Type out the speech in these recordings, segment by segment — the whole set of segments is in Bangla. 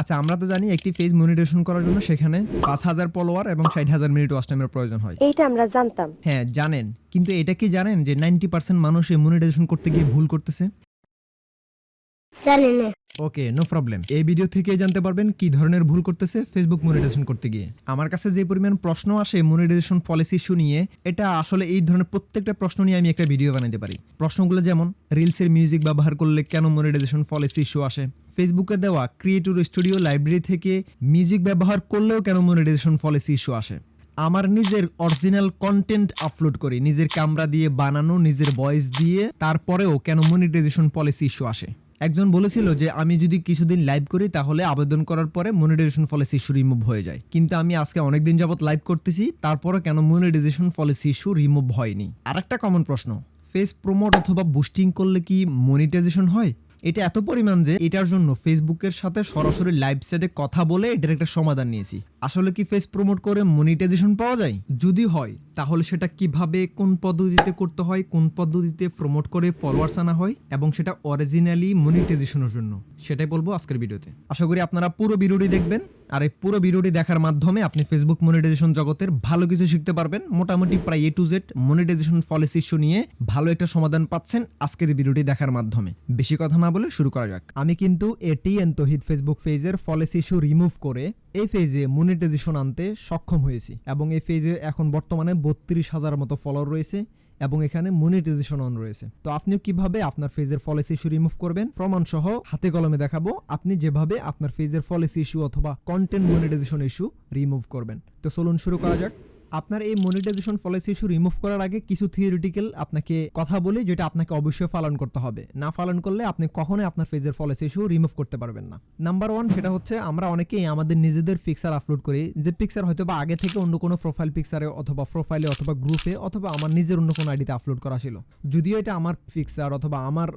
আচ্ছা আমরা তো জানি একটি পেজ মনিটেশন করার জন্য সেখানে পাঁচ হাজার ফলোয়ার এবং ষাট হাজার মিনিট ওয়াচ টাইমের প্রয়োজন হয়। এইটা আমরা জানতাম। হ্যাঁ জানেন। কিন্তু এটা কি জানেন যে নাইনটি পার্সেন্ট মানুষ এই মনিটাইজেশন করতে গিয়ে ভুল করতেছে? জানি না। ওকে নো প্রবলেম এই ভিডিও থেকে জানতে পারবেন কি ধরনের ভুল করতেছে ফেসবুক মনিটাইজেশন করতে গিয়ে। আমার কাছে যে পরিমাণ প্রশ্ন আসে মনিটাইজেশন পলিসি ইস্যু নিয়ে, এটা আসলে এই ধরনের প্রত্যেকটা প্রশ্ন নিয়ে আমি একটা ভিডিও বানাতে পারি। প্রশ্নগুলো যেমন রিলসের মিউজিক ব্যবহার করলে কেন মনিটাইজেশন পলিসি ইস্যু আসে? ফেসবুকে দেওয়া ক্রিয়েটিভ স্টুডিও লাইব্রেরি থেকে মিউজিক ব্যবহার করলেও কেন মনিটাইজেশন পলিসি ইস্যু আসে? আমার নিজের অরিজিনাল কন্টেন্ট আপলোড করি, নিজের ক্যামেরা দিয়ে বানানো, নিজের ভয়েস দিয়ে, তারপরেও কেন মনিটাইজেশন পলিসি ইস্যু আসে? একজন বলেছিল যে, আমি যদি কিছুদিন লাইভ করি, তাহলে আবেদন করার পরে মনিটাইজেশন পলিসি ইস্যু রিমুভ হয়ে যায়। কিন্তু আমি আজকে অনেকদিন যাবত লাইভ করতেছি তারপরে কেন মনিটাইজেশন পলিসি ইস্যু রিমুভ হয়নি? আরেকটা কমন প্রশ্ন ফেস প্রমোট অথবা বুস্টিং করলে কি মনিটাইজেশন হয়? এটা এত পরিমাণ যে, এটার জন্য ফেসবুকের সাথে সরাসরি লাইভ সেটে কথা বলে এটার একটা সমাধান নিয়েছি। আসলে কি ফেস প্রমোট করে মনিটাইজেশন পাওয়া যায়? যদি হয়, তাহলে সেটা কীভাবে, কোন পদ্ধতিতে করতে হয়, কোন পদ্ধতিতে প্রমোট করে ফলোয়ার্স আনা হয় এবং সেটা অরিজিনালি মনিটাইজেশনের জন্য? সেটাই বলব আজকের ভিডিওতে। আশা করি আপনারা পুরো ভিডিওটি দেখবেন আর এই পুরো ভিডিওটি দেখার মাধ্যমে আপনি ফেসবুক মনিটাইজেশন জগতের ভালো কিছু শিখতে পারবেন। মোটামুটি প্রায় A to Z monetisation policy issue নিয়ে ভালো একটা সমাধান পাচ্ছেন আজকের ভিডিওটি দেখার মাধ্যমে। বেশি কথা না বলে শুরু করা যাক। আমি কিন্তু এটি এন তহিদ ফেসবুক পেজের পলিসি ইস্যু রিমুভ করে এই ফেজে মনিটাইজেশন আনতে সক্ষম হয়েছি এবং এই ফেজে এখন বর্তমানে বত্রিশ হাজার মতো ফলোয়ার রয়েছে এবং এখানে মনিটাইজেশন অন রয়েছে। তো আপনিও কীভাবে আপনার ফেজের পলিসি ইস্যু রিমুভ করবেন? প্রমাণ সহ হাতে কলমে দেখাবো আপনি যেভাবে আপনার ফেজের পলিসি ইস্যু অথবা কন্টেন্ট মনিটাইজেশন ইস্যু রিমুভ করবেন। তো চলুন শুরু করা যাক। আপনার এই মনিটাইজেশন পলিসি ইস্যু রিমুভ করার আগে কিছু থিওরিটিক্যাল আপনাকে কথা বলি, যেটা আপনাকে অবশ্যই পালন করতে হবে। না পালন করলে আপনি কখনোই আপনার ফেজের পলিসি ইস্যু রিমুভ করতে পারবেন না। নাম্বার ওয়ান সেটা হচ্ছে আমরা অনেকেই আমাদের নিজেদের পিকচার আপলোড করি, যে পিকচার হয়তো বা আগে থেকে অন্য কোনো প্রোফাইল পিকচারে অথবা প্রোফাইলে অথবা গ্রুপে অথবা আমার নিজের অন্য কোনো আইডিতে আপলোড করা ছিল। যদিও এটা আমার পিকচার অথবা আমার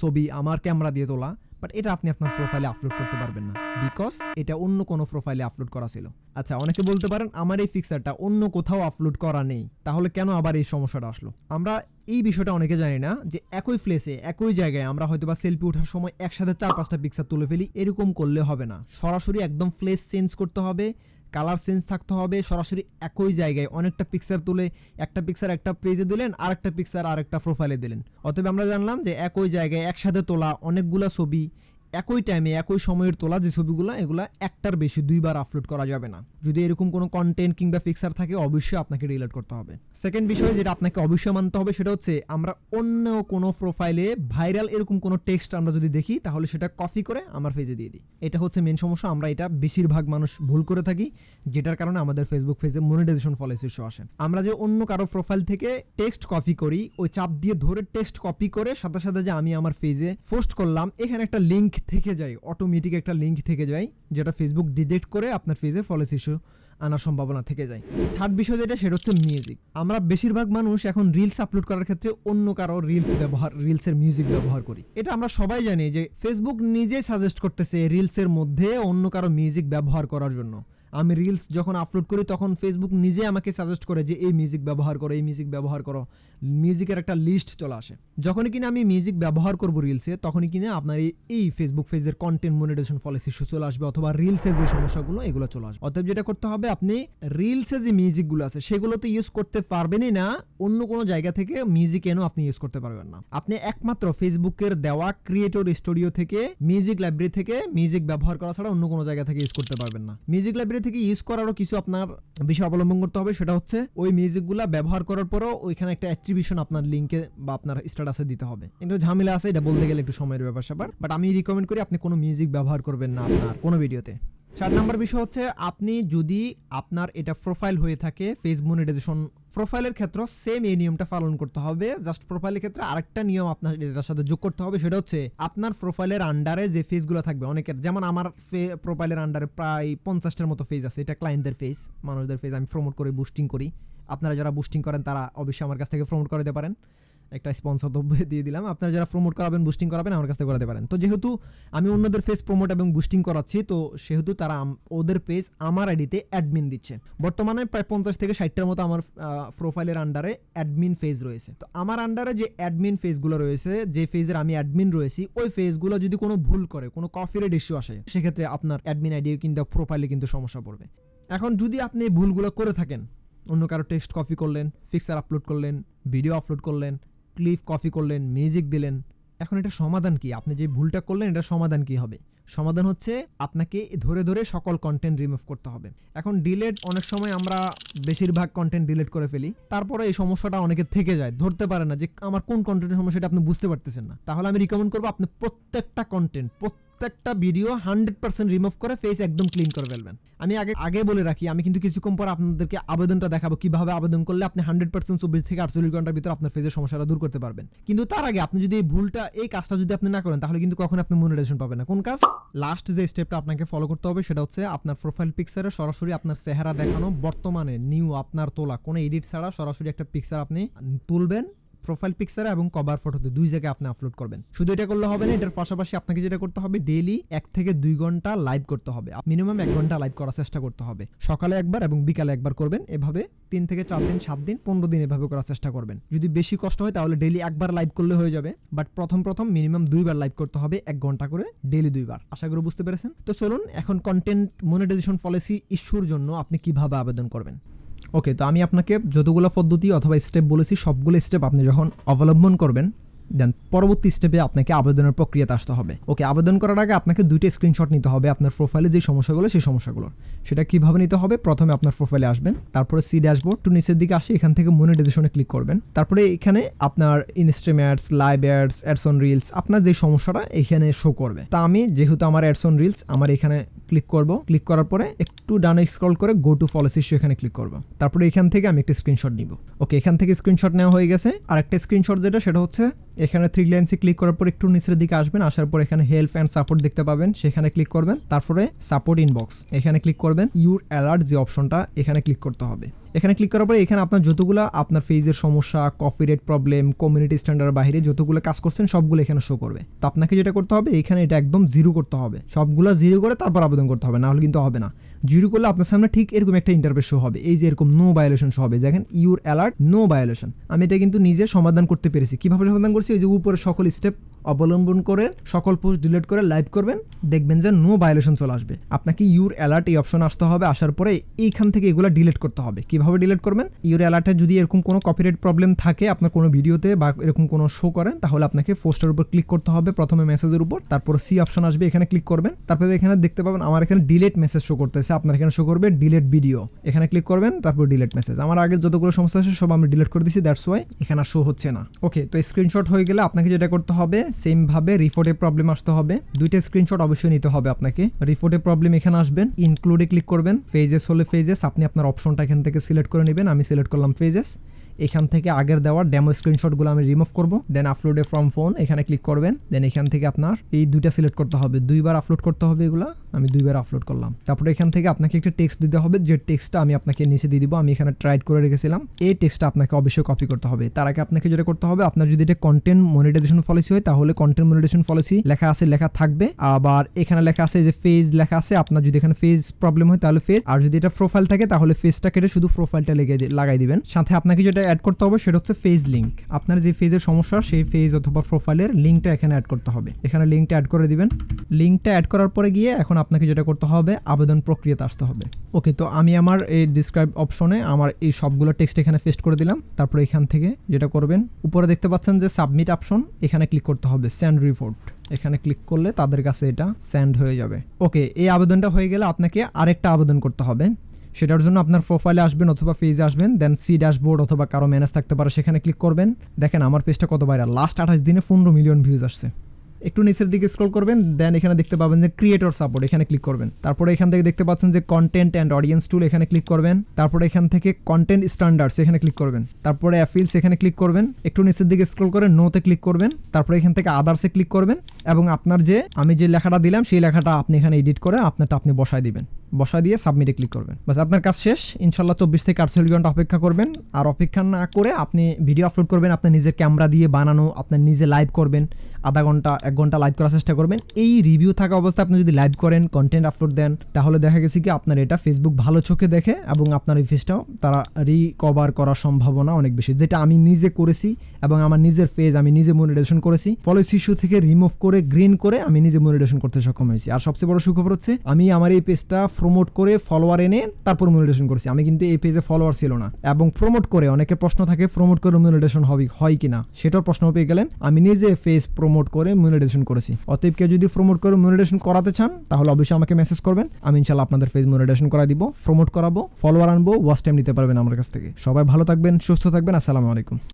ছবি, আমার ক্যামেরা দিয়ে তোলা বাট এটা আপনি আপনার প্রোফাইলে আপলোড করতে পারবেন না। বিকজ এটা অন্য কোনো প্রোফাইলে আপলোড করা ছিল। আচ্ছা অনেকে বলতে পারেন, আমার এই ফিক্সারটা অন্য কোথাও আপলোড করা নেই। তাহলে কেন আবার এই সমস্যাটা আসলো? আমরা এই বিষয়টা অনেকে জানি না যে একই প্লেসে একই জায়গায় আমরা হয়তো বা সেলফি ওঠার সময় একসাথে চার পাঁচটা পিকচার তুলে ফেলি, এরকম করলে হবে না। সরাসরি একদম প্লেস চেঞ্জ করতে হবে কালার চেঞ্জ থাকতে হবে, সরাসরি একই জায়গায় অনেকটা পিকচার তুলে একটা পিকচার একটা পেজে দিলেন আর একটা পিকচার আর একটা প্রোফাইলে দিলেন। অতএব আমরা জানলাম যে একই জায়গায় একসাথে তোলা অনেকগুলো ছবি একই টাইমে একই সময়ের তোলা যে ছবিগুলো, এগুলো একটার বেশি দুইবার আপলোড করা যাবে না। যদি এরকম কোনো কন্টেন্ট কিংবা ফিক্সার থাকে, অবশ্যই আপনাকে ডিলিট করতে হবে। সেকেন্ড বিষয় যেটা আপনাকে অবশ্যই মানতে হবে, সেটা হচ্ছে আমরা অন্য কোনো প্রোফাইলে ভাইরাল এরকম কোনো টেক্সট আমরা যদি দেখি, তাহলে সেটা কপি করে আমার পেজে দিয়ে দিই। এটা হচ্ছে মেন সমস্যা, আমরা এটা বেশিরভাগ মানুষ ভুল করে থাকি, যেটার কারণে আমাদের ফেসবুক পেজে মনিটাইজেশন পলিসি ইস্যু আসে। আমরা যে অন্য কারও প্রোফাইল থেকে টেক্সট কপি করি, ওই চাপ দিয়ে ধরে টেক্সট কপি করে, সাথে সাথে যে আমি আমার পেজে পোস্ট করলাম, এখানে একটা লিংক থেকে যায় অটোমেটিক একটা লিঙ্ক থেকে যায়, যেটা ফেসবুক ডিটেক্ট করে আপনার পেজে ফলেস ইস্যু আনার সম্ভাবনা থেকে যায়। থার্ড বিষয় যেটা, সেটা হচ্ছে মিউজিক আমরা বেশিরভাগ মানুষ এখন রিলস আপলোড করার ক্ষেত্রে অন্য কারও রিলস ব্যবহার রিলসের মিউজিক ব্যবহার করি। এটা আমরা সবাই জানি যে ফেসবুক নিজেই সাজেস্ট করতেছে রিলসের মধ্যে অন্য কারও মিউজিক ব্যবহার করার জন্য। আমি রিলস যখন আপলোড করি, তখন ফেসবুক নিজে আমাকে সাজেস্ট করে যে, এই মিউজিক ব্যবহার করো, এই মিউজিক ব্যবহার করো। মিউজিকের একটা লিস্ট চলে আসে। যখনই কিনা আমি মিউজিক ব্যবহার করব রিলসে তখনই কিনা আপনার এই- ফেসবুক পেজের কন্টেন্ট মনিটাইজেশন পলিসি ইস্যু চলে আসবে অথবা রিলসের যে সমস্যাগুলো, এগুলো চলে আসবে। অতএব যেটা করতে হবে, আপনি রিলসে যে মিউজিকগুলো আছে, সেগুলোতে ইউজ করতে পারবেনই না, অন্য কোনো জায়গা থেকে মিউজিক এনেও আপনি ইউজ করতে পারবেন না। আপনি একমাত্র ফেসবুকের দেওয়া ক্রিয়েটর স্টুডিও থেকে মিউজিক লাইব্রেরি থেকে মিউজিক ব্যবহার করা ছাড়া অন্য কোনো জায়গা থেকে ইউজ করতে পারবেন না। মিউজিক লাইব্রেরি থেকে ইউজ করারও কিছু আপনার বিষয় অবলম্বন করতে হবে। সেটা হচ্ছে ওই মিউজিকগুলো ব্যবহার করার পরও ওইখানে একটা অ্যাট্রিবিউশন আপনার লিঙ্কে বা আপনার স্ট্যাটাসে দিতে হবে। একটু ঝামেলা আছে, এটা বলতে গেলে একটু সময়ের ব্যাপার স্যাপার বাট আমি রিকমেন্ড করি আপনি কোনো মিউজিক ব্যবহার করবেন না আপনার কোনো ভিডিওতে চার নাম্বার বিষয় হচ্ছে, আপনি যদি আপনার এটা প্রোফাইল হয়ে থাকে ফেস মনিটাইজেশন প্রোফাইলের ক্ষেত্রে সেম এই নিয়মটা পালন করতে হবে। জাস্ট প্রোফাইলের ক্ষেত্রে আরেকটা নিয়ম আপনার এটার সাথে যোগ করতে হবে, সেটা হচ্ছে আপনার প্রোফাইলের আন্ডারে যে ফেসগুলো থাকবে, অনেকের যেমন আমার প্রোফাইলের আন্ডারে প্রায় পঞ্চাশটার মতো ফেজ আছে, এটা ক্লায়েন্টদের ফেস মানুষদের ফেস আমি প্রমোট করি বুস্টিং করি। আপনারা যারা বুস্টিং করেন, তারা অবশ্যই আমার কাছ থেকে প্রমোট করে দিতে পারেন। একটা স্পন্সর দিয়ে দিলাম। আপনারা যারা প্রমোট করাবেন বুস্টিং করাবেন, আমার কাছ থেকে করাতে পারেন। তো যেহেতু আমি অন্যদের ফেস প্রমোট এবং বুস্টিং করাচ্ছি, তো সেহেতু তারা ওদের পেজ আমার আইডিতে অ্যাডমিন দিচ্ছে। বর্তমানে প্রায় পঞ্চাশ থেকে ষাটটার মতো আমার প্রোফাইলের আন্ডারে অ্যাডমিন ফেজ রয়েছে। তো আমার আন্ডারে যে অ্যাডমিন ফেজগুলো রয়েছে, যে ফেজের আমি অ্যাডমিন রয়েছি, ওই ফেজগুলো যদি কোনো ভুল করে, কোনো কপিরাইট ইস্যু আসে, সেক্ষেত্রে আপনার অ্যাডমিন আইডি কিন্তু প্রোফাইলে কিন্তু সমস্যা পড়বে। এখন যদি আপনি ভুলগুলো করে থাকেন, অন্য কারও টেক্সট কপি করলেন ফিক্সার আপলোড করলেন ভিডিও আপলোড করলেন ক্লিপ কপি করলেন, মিউজিক দিলেন। এখন এটা সমাধান কি? আপনি যে ভুলটা করলেন, এটা সমাধান কি হবে? সমাধান হচ্ছে আপনাকে ধরে ধরে সকল কন্টেন্ট রিমুভ করতে হবে। এখন ডিলেট অনেক সময় আমরা বেশিরভাগ কন্টেন্ট ডিলেট করে ফেলি। তারপরে এই সমস্যাটা অনেকে থেকে যায়। ধরতে পারে না যে আমার কোন কন্টেন্টের সমস্যাটা আপনি বুঝতে পারতেছেন না। তাহলে আমি রিকমেন্ড করব আপনি প্রত্যেকটা কন্টেন্ট প্রত্যেকটা ভিডিও হান্ড্রেড পার্সেন্ট রিমুভ করে ফেস একদম ক্লিন করে ফেলবেন। আমি আগে আগে বলে রাখি, আমি কিন্তু কিছুক্ষণ পর আপনাদেরকে আবেদনটা দেখাবো। কীভাবে আবেদন করলে আপনি হান্ড্রেড পার্সেন্ট চব্বিশ থেকে আটচল্লিশ ঘণ্টার ভিতরে আপনার ফেজের সমস্যাটা দূর করতে পারবেন। কিন্তু তার আগে আপনি যদি এই ভুলটা, এই কাজটা যদি আপনি না করেন, তাহলে কিন্তু কখন আপনি মনিটাইজেশন পাবেন না। কোন কাজ? লাস্ট যে স্টেপটা আপনাকে ফলো করতে হবে, সেটা হচ্ছে আপনার প্রোফাইল পিকচারে সরাসরি আপনার চেহারা দেখানো, বর্তমানে নিউ আপনার তোলা। কোনো এডিট ছাড়া সরাসরি একটা পিকচার আপনি তুলবেন প্রোফাইল পিকচারে এবং কভার ফটোতে দুই জায়গায় আপনি আপলোড করবেন। শুধু এটা করলে হবে না, এটার পাশাপাশি আপনাকে যেটা করতে হবে ডেইলি এক থেকে দুই ঘণ্টা লাইভ করতে হবে। মিনিমাম এক ঘণ্টা লাইভ করার চেষ্টা করতে হবে। সকালে একবার এবং বিকালে একবার করবেন, এভাবে তিন থেকে চার দিন, সাত দিন, পনেরো দিন এভাবে করার চেষ্টা করবেন। যদি বেশি কষ্ট হয় তাহলে ডেইলি একবার লাইভ করলে হয়ে যাবে বাট প্রথম প্রথম মিনিমাম দুইবার লাইভ করতে হবে, এক ঘণ্টা করে ডেইলি দুইবার। আশা করি বুঝতে পেরেছেন? তো চলুন, এখন কন্টেন্ট মনিটাইজেশন পলিসি ইস্যুর জন্য আপনি কীভাবে আবেদন করবেন? ওকে তো আমি আপনাকে যতগুলো পদ্ধতি অথবা স্টেপ বলেছি, সবগুলো স্টেপ আপনি যখন অবলম্বন করবেন দেন পরবর্তী স্টেপে আপনাকে আবেদনের প্রক্রিয়াতে আসতে হবে। ওকে আবেদন করার আগে আপনাকে দুইটা স্ক্রিনশট নিতে হবে আপনার প্রোফাইলে যে সমস্যাগুলো, সেই সমস্যাগুলোর। সেটা কীভাবে নিতে হবে? প্রথমে আপনার প্রোফাইলে আসবেন, তারপরে সি ড্যাশবোর্ড টু নিচের দিকে আসে, এখান থেকে মনিটাইজেশনে ক্লিক করবেন। তারপরে এখানে আপনার instream ads live ads ads on reels আপনার যে সমস্যাটা এখানে শো করবে। তা আমি যেহেতু আমার অ্যাডস অন রিলস আমার এখানে ক্লিক করব। ক্লিক করার পরে একটু ডানে স্ক্রল করে গো টু পলিসি ইস্যু এখানে ক্লিক করব। তারপরে এখান থেকে আমি একটা স্ক্রিনশট নিব। ওকে এখান থেকে স্ক্রিনশট নেওয়া হয়ে গেছে। আর একটা স্ক্রিনশট যেটা, সেটা হচ্ছে এখানে থ্রি লাইন্সে ক্লিক করার পর একটু নিচের দিকে আসবেন, আসার পর এখানে হেল্প অ্যান্ড সাপোর্ট দেখতে পাবেন। সেখানে ক্লিক করবেন, তারপরে সাপোর্ট ইনবক্স এখানে ক্লিক করবেন ইউর অ্যালার্ট যে অপশনটা এখানে ক্লিক করতে হবে। এখানে ক্লিক করার পরে এখানে আপনার যতগুলো আপনার ফেজের সমস্যা কপিরাইট প্রবলেম কমিউনিটি স্ট্যান্ডার্ড বাইরে যতগুলো কাজ করছেন, সবগুলো এখানে শো করবে। তো আপনাকে যেটা করতে হবে, এখানে এটা একদম জিরো করতে হবে। সবগুলো জিরো করে তারপর আবেদন করতে হবে না হলে কিন্তু হবে না। জিরো করলে আপনার সামনে ঠিক এরকম একটা ইন্টারভেস শো হবে। এই যে এরকম নো ভায়োলেশন শো হবে। দেখেন ইউর অ্যালার্ট নো ভায়োলেশন আমি এটা কিন্তু নিজে সমাধান করতে পেরেছি। কীভাবে সমাধান করছি? ওই যে উপরে সকল স্টেপ অবলম্বন করে সকল পোস্ট ডিলিট করে লাইভ করবেন। দেখবেন যে নো ভায়োলেশন চলে আসবে। আপনাকে ইউর অ্যালার্ট এই অপশন আসতে হবে। আসার পরে এইখান থেকে এগুলো ডিলিট করতে হবে। কীভাবে ডিলিট করবেন? ইউর অ্যালার্টে যদি এরকম কোনো কপিরাইট প্রবলেম থাকে, আপনার কোনো ভিডিওতে বা এরকম কোনো শো করেন, তাহলে আপনাকে পোস্টের উপর ক্লিক করতে হবে প্রথমে মেসেজের উপর। তারপর সি অপশন আসবে, এখানে ক্লিক করবেন। তারপরে এখানে দেখতে পাবেন, আমার এখানে ডিলেট মেসেজ শো করতেছে। আপনার এখানে শো করবে ডিলেট ভিডিও এখানে ক্লিক করবেন, তারপর ডিলেট মেসেজ আমার আগে যতগুলো সমস্যা আছে, সব আমি ডিলেট করে দিচ্ছি দ্যাটস ওয়াই এখানে শো হচ্ছে না। ওকে তো স্ক্রিনশট হয়ে গেলে আপনাকে যেটা করতে হবে সেম ভাবে রিপোর্টে প্রবলেম আসতে হবে। দুইটা স্ক্রিনশট অবশ্যই নিতে হবে আপনাকে। রিপোর্টে প্রবলেম এখানে আসবেন। ইনক্লুডে ক্লিক করবেন। ফেজেস হলে ফেজেস আপনি আপনার অপশনটা এখান থেকে সিলেক্ট করে নেবেন। আমি সিলেক্ট করলাম ফেজেস এখান থেকে আগের দেওয়া ডেমো স্ক্রিনশটগুলো আমি রিমুভ করব দেন আপলোডে ফ্রম ফোন এখানে ক্লিক করবেন দেন এখান থেকে আপনার এই দুইটা সিলেক্ট করতে হবে। দুইবার আপলোড করতে হবে এগুলো, আমি দুইবার আপলোড করলাম। তারপরে এখান থেকে আপনাকে একটা টেক্সট দিতে হবে, যে টেক্সটটা আমি আপনাকে নিচে দিয়ে দিব, আমি এখানে ট্রাইড করে রেখেছিলাম, এই টেক্সটটা আপনাকে অবশ্যই কপি করতে হবে। তার আগে আপনাকে যেটা করতে হবে, আপনার যদি এটা কন্টেন্ট মনিটাইজেশন পলিসি হয়, তাহলে কন্টেন্ট মনিটাইজেশন পলিসি লেখা আছে, লেখা থাকবে। আবার এখানে লেখা আছে যে ফেজ লেখা আছে, আপনার যদি এখানে ফেজ প্রবলেম হয়, তাহলে ফেজ আর যদি এটা প্রোফাইল থাকে, তাহলে ফেজটা কেটে শুধু প্রোফাইলটা লেগে লাগাই দিবেন। সাথে আপনাকে যেটা অ্যাড করতে হবে সেটা হচ্ছে ফেজ লিঙ্ক আপনার যে ফেজের সমস্যা, সেই ফেজ অথবা প্রোফাইলের লিঙ্কটা এখানে অ্যাড করতে হবে। এখানে লিঙ্কটা অ্যাড করে দিবেন। লিঙ্কটা অ্যাড করার পরে গিয়ে এখন আপনাকে যেটা করতে হবে, আবেদন প্রক্রিয়াতে আসতে হবে। ওকে তো আমি আমার এই ডিসক্রাইব অপশনে আমার এই সবগুলো টেক্সট এখানে পেস্ট করে দিলাম। তারপরে এখান থেকে যেটা করবেন, উপরে দেখতে পাচ্ছেন যে সাবমিট অপশন এখানে ক্লিক করতে হবে স্যান্ড রিপোর্ট এখানে ক্লিক করলে তাদের কাছে এটা স্যান্ড হয়ে যাবে। ওকে এই আবেদনটা হয়ে গেলে আপনাকে আরেকটা আবেদন করতে হবে। সেটার জন্য আপনার প্রোফাইলে আসবেন অথবা পেজে আসবেন দেন সি ড্যাশবোর্ড অথবা কারও ম্যানেজ থাকতে পারে, সেখানে ক্লিক করবেন। দেখেন, আমার পেজটা কত বাইরে লাস্ট আঠাশ দিনে পনেরো মিলিয়ন ভিউজ আসছে। একটু নিচের দিকে স্ক্রল করবেন দেন এখানে দেখতে পাবেন যে ক্রিয়েটর সাপোর্ট এখানে ক্লিক করবেন। তারপরে এখান থেকে দেখতে পাচ্ছেন যে কন্টেন্ট অ্যান্ড অডিয়েন্স টুল এখানে ক্লিক করবেন। তারপরে এখান থেকে কন্টেন্ট স্ট্যান্ডার্ডস এখানে ক্লিক করবেন। তারপরে অ্যাফিলস এখানে ক্লিক করবেন। একটু নিচের দিকে স্ক্রল করে নোতে ক্লিক করবেন। তারপরে এখান থেকে আদার্সে ক্লিক করবেন এবং আপনার যে, আমি যে লেখাটা দিলাম, সেই লেখাটা আপনি এখানে এডিট করে আপনারটা আপনি বসায় দিবেন। বসা দিয়ে সাবমিটে ক্লিক করবেন। বাস, আপনার কাজ শেষ। ইনশাল্লাহ চব্বিশ থেকে আটচল্লিশ ঘণ্টা অপেক্ষা করবেন। আর অপেক্ষা না করে আপনি ভিডিও আপলোড করবেন, আপনার নিজের ক্যামেরা দিয়ে বানানো, আপনার নিজে লাইভ করবেন, আধা ঘণ্টা এক ঘণ্টা লাইভ করার চেষ্টা করবেন। এই রিভিউ থাকা অবস্থায় আপনি যদি লাইভ করেন কন্টেন্ট আপলোড দেন, তাহলে দেখা গেছে কি আপনার এটা ফেসবুক ভালো চোখে দেখে এবং আপনার এই ফেসটাও তারা রিকভার করার সম্ভাবনা অনেক বেশি। যেটা আমি নিজে করেছি এবং আমার নিজের পেজ আমি নিজে মনিটাইজেশন করেছি। পলিসি ইস্যু থেকে রিমুভ করে গ্রিন করে আমি নিজে মনিটাইজেশন করতে সক্ষম হয়েছি। আর সবচেয়ে বড় সুখবর হচ্ছে, আমি আমার এই পেজটা প্রমোট করে ফলোয়ার এনে তারপর মনিটাইজেশন করেছি। আমি কিন্তু এই পেজে ফলোয়ার ছিল না। এবং প্রমোট করে অনেকের প্রশ্ন থাকে প্রমোট করে মনিটাইজেশন হবে, হয় কিনা? সেটার প্রশ্ন পেয়ে গেলেন। আমি নিজে ফেজ প্রমোট করে মনিটাইজেশন করেছি। অতএব কেউ যদি প্রমোট করে মনিটাইজেশন করাতে চান, তাহলে অবশ্যই আমাকে মেসেজ করবেন। আমি ইনশাল্লাহ আপনাদের পেজ মনিটাইজেশন করা দিব প্রমোট করাবো ফলোয়ার আনব ওয়াচ টাইম নিতে পারবেন আমার কাছ থেকে। সবাই ভালো থাকবেন, সুস্থ থাকবেন, আসসালামু আলাইকুম।